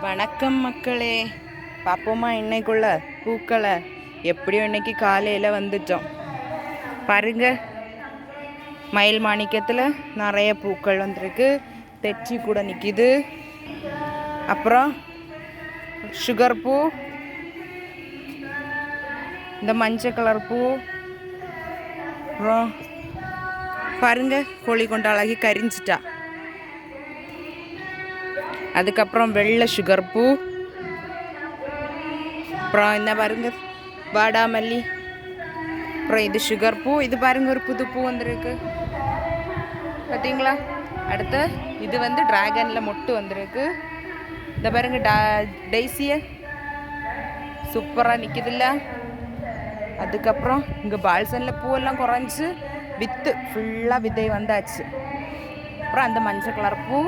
வணக்கம் மக்களே. பார்ப்போமா இன்னைக்குள்ள பூக்களை? எப்படியும் இன்னைக்கு காலையில் வந்துட்டோம். பாருங்க. மயில் மாணிக்கத்தில் நிறைய பூக்கள் வந்திருக்கு. தெச்சி கூட நிற்கிது அப்புறம் சுகர் பூ. இந்த மஞ்சள் கலர் பூ. அப்புறம் பாருங்க கோழி கொண்டு அழகி கரிஞ்சிட்டா. அதுக்கப்புறம் வெள்ளை சுகர் பூ. அப்புறம் என்ன பாருங்க? வாடாமல்லி. அப்புறம் இது சுகர் பூ. இது பாருங்க ஒரு புது பூ வந்திருக்கு. பார்த்தீங்களா அடுத்து இது வந்து டிராகனில் மொட்டு வந்திருக்கு. இந்த பாருங்க டா டெய்ஸிய சூப்பராக நிற்கிதுல்ல அதுக்கப்புறம் இங்கே பால்சனில் பூவெல்லாம் குறைஞ்சி வித்து ஃபுல்லாக விதை வந்தாச்சு. அப்புறம் அந்த மஞ்சள் கலர் பூ.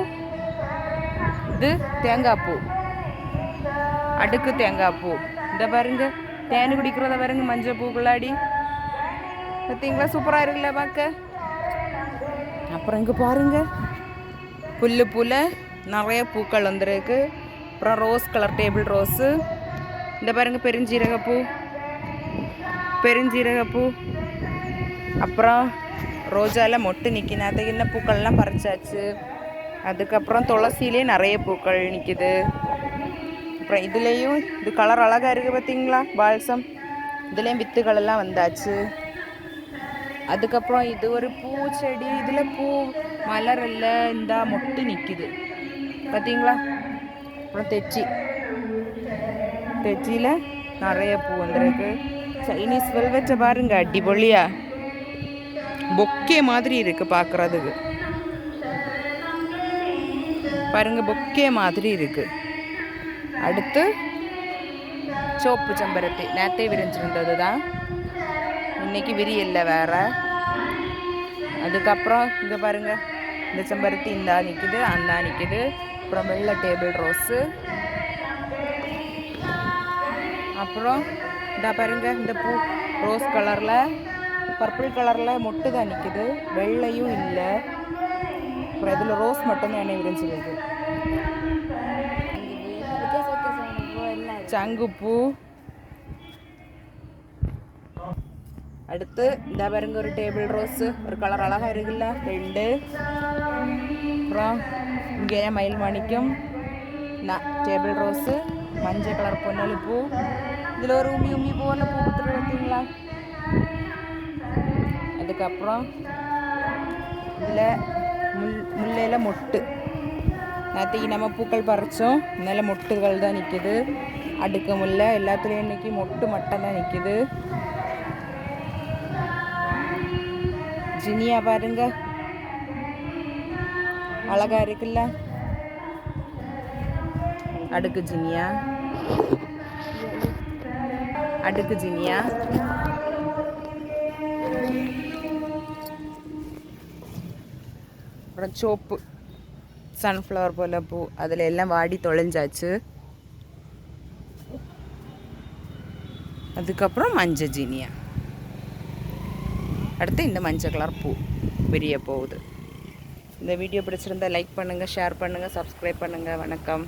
இது தேங்காய் பூ. அடுக்கு தேங்காய் பூ. இந்த பாருங்க தேனு குடிக்கிறத பாருங்க மஞ்சள் பூ குள்ளாடி பார்த்தீங்களா சூப்பராக இருக்குல்ல பார்க்க அப்புறம் இங்கே பாருங்க புல்லு பூல நிறைய பூக்கள் வந்துருக்கு. அப்புறம் ரோஸ் கலர் டேபிள் ரோஸு. இந்த பாருங்க பெருஞ்சீரக பூ. பெருஞ்சீரக பூ. அப்புறம் ரோஜாவில் மொட்டு நிற்கின அது என்ன பூக்கள்லாம் பறிச்சாச்சு. அதுக்கப்புறம் துளசிலேயே நிறைய பூக்கள் நிற்கிது அப்புறம் இதுலேயும் இது கலர் அழகாக இருக்குது பார்த்தீங்களா பால்சம். இதுலேயும் வித்துகளெல்லாம் வந்தாச்சு. அதுக்கப்புறம் இது ஒரு பூச்செடி இதில் பூ மலர் இல்லை இந்த மொட்டு நிற்கிது பார்த்தீங்களா அப்புறம் தெச்சி. தெச்சியில் நிறைய பூ வந்திருக்கு. சைனீஸ் வெல்வெட்டை பாருங்க அடிபொலியா. பொக்கே மாதிரி இருக்குது பார்க்குறதுக்கு பாருங்கள் பொக்கே மாதிரி இருக்கு. அடுத்து சோப்பு செம்பருத்தி. நேத்தே விரிஞ்சிருந்தது தான் இன்னைக்கு விரியல்ல வேற. அதுக்கப்புறம் இங்கே பாருங்க இந்த செம்பருத்தி இந்தா நிற்கிது அந்தா நிற்கிது அப்புறம் வெள்ளை டேபிள் ரோஸு. அப்புறம் இந்த பாருங்க இந்த பூ ரோஸ் கலரில் பர்பிள் கலரில் மொட்டு தான் நிற்கிது வெள்ளையும் இல்லை. அப்புறம் இதில் ரோஸ் மட்டும்தான் எண்ணெய் விரிஞ்சிருக்கு வித்தியாச வித்தியாசமான பூ எல்லாம் இருக்கு. சங்குப்பூ அடுத்து இந்த பாருங்க ஒரு டேபிள் ரோஸ் ஒரு கலர் அழகா இருக்குல்ல ரெண்டு அப்புறம் இங்கே மயில் மாணிக்கம் நான் டேபிள் ரோஸு மஞ்சள் கலர் பொன்னல் பூ இதில் ஒரு உமி உமி பூ ஒன்று பூ கொடுத்துட்டு பார்த்தீங்களா அதுக்கப்புறம் இதில் முள் முல்லையில் மொட்டு. நேற்றுக்கு நம்ம பூக்கள் பறித்தோம் இதில் மொட்டுகள் தான் நிற்கிது அடுக்க முல்லை எல்லாத்துலேயும் இன்னைக்கு மொட்டு மட்டும் தான் நிற்கிது ஜினியா பாருங்க. அழகா இருக்குல்ல? அடுக்கு ஜினியா. அடுக்கு ஜினியா. அப்புறம் சோப்பு சன்ஃப்ளவர் போல பூ அதில் எல்லாம் வாடி தொலைஞ்சாச்சு. அதுக்கப்புறம் மஞ்சள் ஜீனியா அடுத்து இந்த மஞ்சள் கலர் பூ விரிய போகுது. இந்த வீடியோ பிடிச்சிருந்தா லைக் பண்ணுங்கள் ஷேர் பண்ணுங்கள் சப்ஸ்கிரைப் பண்ணுங்கள் வணக்கம்.